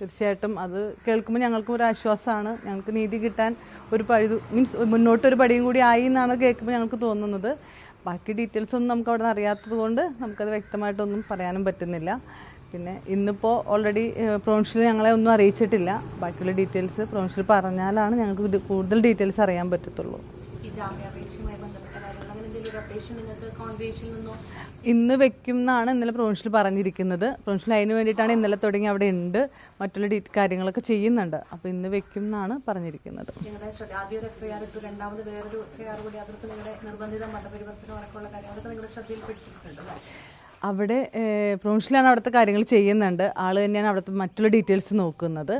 തീർച്ചയായിട്ടും അത് കേൾക്കുമ്പോൾ ഞങ്ങൾക്കും ഒരു ആശ്വാസമാണ്. ഞങ്ങൾക്ക് നീതി കിട്ടാൻ ഒരു പഴി മീൻസ് മുന്നോട്ടൊരു പടിയും കൂടി ആയി എന്നാണ് കേൾക്കുമ്പോൾ ഞങ്ങൾക്ക് തോന്നുന്നത്. ബാക്കി ഡീറ്റെയിൽസ് ഒന്നും നമുക്ക് അവിടെ നിന്ന് അറിയാത്തത് കൊണ്ട് നമുക്കത് വ്യക്തമായിട്ടൊന്നും പറയാനും പറ്റുന്നില്ല. പിന്നെ ഇന്നിപ്പോൾ ഓൾറെഡി പ്രൊവിൻഷ്യൽ ഞങ്ങളെ ഒന്നും അറിയിച്ചിട്ടില്ല. ബാക്കിയുള്ള ഡീറ്റെയിൽസ് പ്രൊവിൻഷ്യൽ പറഞ്ഞാലാണ് ഞങ്ങൾക്ക് കൂടുതൽ ഡീറ്റെയിൽസ് അറിയാൻ പറ്റത്തുള്ളൂ. ജാമ്യാപേക്ഷയുമായി ബന്ധപ്പെട്ട കാര്യങ്ങൾ. അങ്ങനെ എന്തെങ്കിലും ഒരു അപേക്ഷ നിങ്ങൾക്ക് കോൺഗ്രേഷനിൽ നിന്നോ? ഇന്ന് വെക്കും എന്നാണ് ഇന്നലെ പ്രൊവിൻഷ്യൽ പറഞ്ഞിരിക്കുന്നത്. പ്രൊവിൻഷ്യൽ അതിന് വേണ്ടിയിട്ടാണ് ഇന്നലെ തുടങ്ങി. അവിടെ ഉണ്ട്. മറ്റുള്ള ഡീറ്റ് കാര്യങ്ങളൊക്കെ ചെയ്യുന്നുണ്ട്. അപ്പോൾ ഇന്ന് വെക്കും എന്നാണ് പറഞ്ഞിരിക്കുന്നത്. നിങ്ങളുടെ ശ്രദ്ധ ആദ്യം ഒരു എഫ്ഐആർ ഇട്ടു. രണ്ടാമത് വേറൊരു എഫ്ഐആർ കൂടി. നിങ്ങളുടെ നിർബന്ധിത മതപരിവർത്തനം അടക്കമുള്ള കാര്യം. അതൊക്കെ നിങ്ങളുടെ ശ്രദ്ധയിൽപ്പെട്ടിട്ടുണ്ട്? അവിടെ പ്രൊവിൻഷ്യലാണ് അവിടുത്തെ കാര്യങ്ങൾ ചെയ്യുന്നുണ്ട്. ആൾ തന്നെയാണ് അവിടുത്തെ മറ്റുള്ള ഡീറ്റെയിൽസ് നോക്കുന്നത്.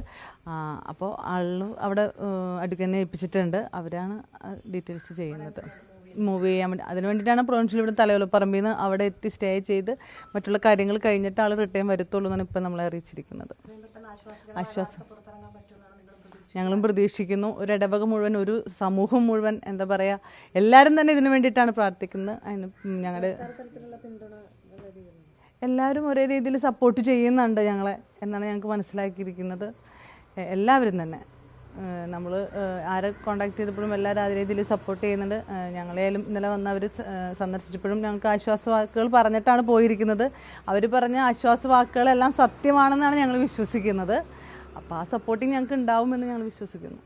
അപ്പോൾ ആളിന് അവിടെ അടുക്കനെ ഏൽപ്പിച്ചിട്ടുണ്ട്. അവരാണ് ഡീറ്റെയിൽസ് ചെയ്യുന്നത്. മൂവ് ചെയ്യാൻ വേണ്ടി അതിന് വേണ്ടിയിട്ടാണ് പ്രൊവിൻഷ്യൽ ഇവിടെ തലയോലപ്പറമ്പിൽ നിന്ന് അവിടെ എത്തി സ്റ്റേ ചെയ്ത് മറ്റുള്ള കാര്യങ്ങൾ കഴിഞ്ഞിട്ട് ആൾ റിട്ടേൺ വരത്തുള്ളൂ എന്നാണ് ഇപ്പം നമ്മളെ അറിയിച്ചിരിക്കുന്നത്. ആശ്വാസം. ഞങ്ങളും പ്രതീക്ഷിക്കുന്നു. ഒരു ഇടവക മുഴുവൻ ഒരു സമൂഹം മുഴുവൻ എന്താ പറയുക എല്ലാവരും തന്നെ ഇതിനു വേണ്ടിയിട്ടാണ് പ്രാർത്ഥിക്കുന്നത്. അതിന് ഞങ്ങളുടെ എല്ലാവരും ഒരേ രീതിയിൽ സപ്പോർട്ട് ചെയ്യുന്നുണ്ട് ഞങ്ങളെ എന്നാണ് ഞങ്ങൾക്ക് മനസ്സിലാക്കിയിരിക്കുന്നത്. എല്ലാവരും തന്നെ. നമ്മൾ ആരെ കോണ്ടാക്ട് ചെയ്തപ്പോഴും എല്ലാവരും അതേ രീതിയിൽ സപ്പോർട്ട് ചെയ്യുന്നുണ്ട്. ഞങ്ങളേലും ഇന്നലെ വന്ന് അവർ സന്ദർശിച്ചപ്പോഴും ഞങ്ങൾക്ക് ആശ്വാസ വാക്കുകൾ പറഞ്ഞിട്ടാണ് പോയിരിക്കുന്നത്. അവർ പറഞ്ഞ ആശ്വാസ വാക്കുകളെല്ലാം സത്യമാണെന്നാണ് ഞങ്ങൾ വിശ്വസിക്കുന്നത്. അപ്പോൾ ആ സപ്പോർട്ടിങ് ഞങ്ങൾക്ക് ഉണ്ടാവുമെന്ന് ഞങ്ങൾ വിശ്വസിക്കുന്നു.